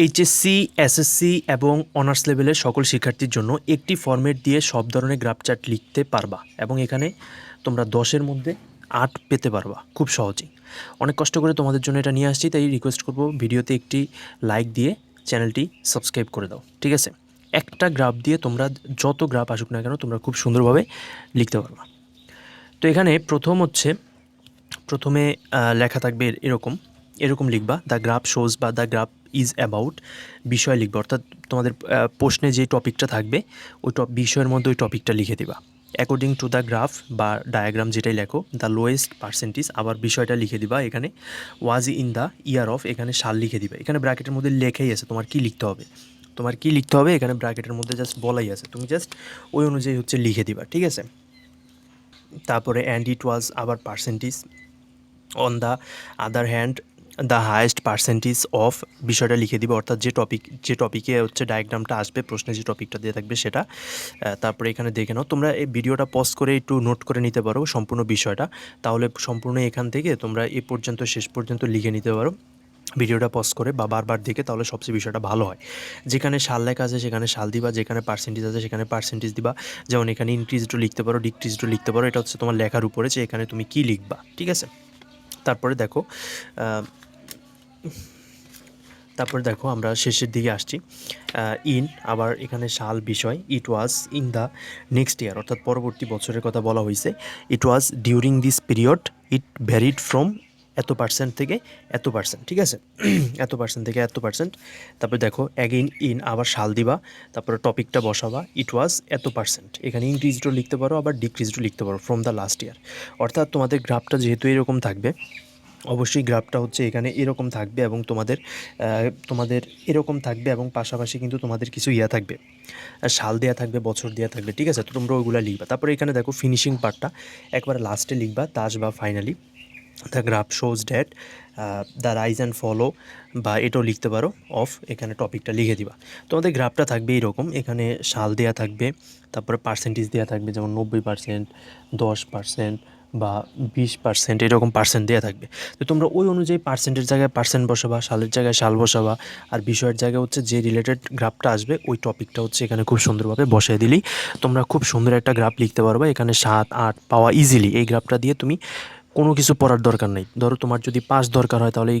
HSC SSC এবং honours লেভেলের সকল শিক্ষার্থীর জন্য একটি ফরম্যাট দিয়ে সব ধরনের গ্রাফ চার্ট লিখতে পারবা এবং এখানে তোমরা দশের মধ্যে আট পেতে পারবা খুব সহজেই। অনেক কষ্ট করে তোমাদের জন্য এটা নিয়ে আসছি, তাই রিকোয়েস্ট করব ভিডিওতে একটি লাইক দিয়ে চ্যানেলটি সাবস্ক্রাইব করে দাও, ঠিক আছে? একটা গ্রাফ দিয়ে তোমরা যত গ্রাফ আসুক না কেন তোমরা খুব সুন্দরভাবে লিখতে পারবা। তো এখানে প্রথম হচ্ছে, প্রথমে লেখা থাকবে এরকম এরকম লিখবা দ্য গ্রাফ শোজ বা দ্য গ্রাফ ইজ অ্যাবাউট বিষয় লিখবা, অর্থাৎ তোমাদের প্রশ্নে যে টপিকটা থাকবে, ওই টপ, বিষয়ের মধ্যে ওই টপিকটা লিখে দিবা। অ্যাকর্ডিং টু দ্য গ্রাফ বা ডায়াগ্রাম যেটাই লেখো দ্য লোয়েস্ট পার্সেন্টেজ আবার বিষয়টা লিখে দিবা এখানে was in the year of এখানে সাল লিখে দিবা। এখানে ব্র্যাকেটের মধ্যে লেখাই আছে, তোমার কি লিখতে হবে? তোমার কি লিখতে হবে? এখানে ব্র্যাকেটের মধ্যে জাস্ট বলাই আছে। তুমি জাস্ট ওই অনুযায়ী হচ্ছে লিখে দিবা, ঠিক আছে? তারপরে অ্যান্ড ইট ওয়াজ আবার percentage on the other hand the highest percentage of বিষয়টা লিখে দিবে, অর্থাৎ যে টপিক যে টপিকে হচ্ছে ডায়াগ্রামটা আসবে প্রশ্নে যে টপিকটা দিয়ে থাকবে সেটা তারপরে এখানে দেখে নাও। তোমরা এই ভিডিওটা পজ করে একটু নোট করে নিতে পারো সম্পূর্ণ বিষয়টা। তাহলে সম্পূর্ণ এখান থেকে তোমরা এ পর্যন্ত, শেষ পর্যন্ত লিখে নিতে পারো। ভিডিওটা পজ করে বা বারবার দেখে তাহলে সবচেয়ে বিষয়টা ভালো হয়। যেখানে সাল লেখা আছে, সেখানে সাল দিবা, যেখানে পার্সেন্টেজ আছে, সেখানে পার্সেন্টেজ দিবা। যেমন এখানে ইনক্রিজডও লিখতে পারো ডিক্রিজডও লিখতে পারো, এটা হচ্ছে তোমার লেখার উপরে যে এখানে তুমি কি লিখবা, ঠিক আছে? তারপরে দেখো তারপরে দেখো আমরা শেষের দিকে আসছি। ইন, আবার এখানে সাল বিষয় it was in the next year অর্থাৎ পরবর্তী বছরের কথা বলা হয়েছে। It was during this period it varied from এত পার্সেন্ট থেকে এত পার্সেন্ট ঠিক আছে? এত পার্সেন্ট থেকে এত পার্সেন্ট তারপরে দেখো অ্যাগেইন ইন আবার সাল দিবা। তারপরে টপিকটা বসাবা। ইট ওয়াজ এত পার্সেন্ট এখানে ইনক্রিজডও লিখতে পারো, আবার ডিক্রিজডও লিখতে পারো ফ্রম দ্য লাস্ট ইয়ার অর্থাৎ তোমাদের গ্রাফটা যেহেতু এরকম থাকবে, অবশ্যই গ্রাফটা হচ্ছে এখানে এরকম থাকবে এবং তোমাদের তোমাদের এরকম থাকবে এবং পাশাপাশি কিন্তু তোমাদের কিছু ইয়া থাকবে। সাল দেওয়া থাকবে, বছর দেওয়া থাকবে, ঠিক আছে? তো তোমরা ওইগুলো লিখবা। তারপরে এখানে দেখো ফিনিশিং পার্টটা একবার লাস্টে লিখবা তাস বা finally the graph shows that the rise and fall বা এটাও লিখতে পারো অফ এখানে টপিকটা লিখে দিবা। তোমাদের গ্রাফটা থাকবে এইরকম এখানে সাল দেওয়া থাকবে, তারপরে পার্সেন্টেজ দেওয়া থাকবে, যেমন নব্বই পার্সেন্ট দশ পার্সেন্ট বা বিশ পার্সেন্ট এরকম পার্সেন্ট দেওয়া থাকবে। তো তোমরা ওই অনুযায়ী পার্সেন্টের জায়গায় পার্সেন্ট বসাবা, সালের জায়গায় সাল বসাবা, আর বিষয়ের জায়গায় হচ্ছে যে রিলেটেড গ্রাফটা আসবে, ওই টপিকটা হচ্ছে এখানে খুব সুন্দরভাবে বসিয়ে দিলেই তোমরা খুব সুন্দর একটা গ্রাফ লিখতে পারবা, এখানে সাত, আট পাওয়া ইজিলি এই গ্রাফটা দিয়ে তুমি কোনো কিছু পড়ার দরকার নেই। ধরো তোমার যদি পাস দরকার হয় তাহলে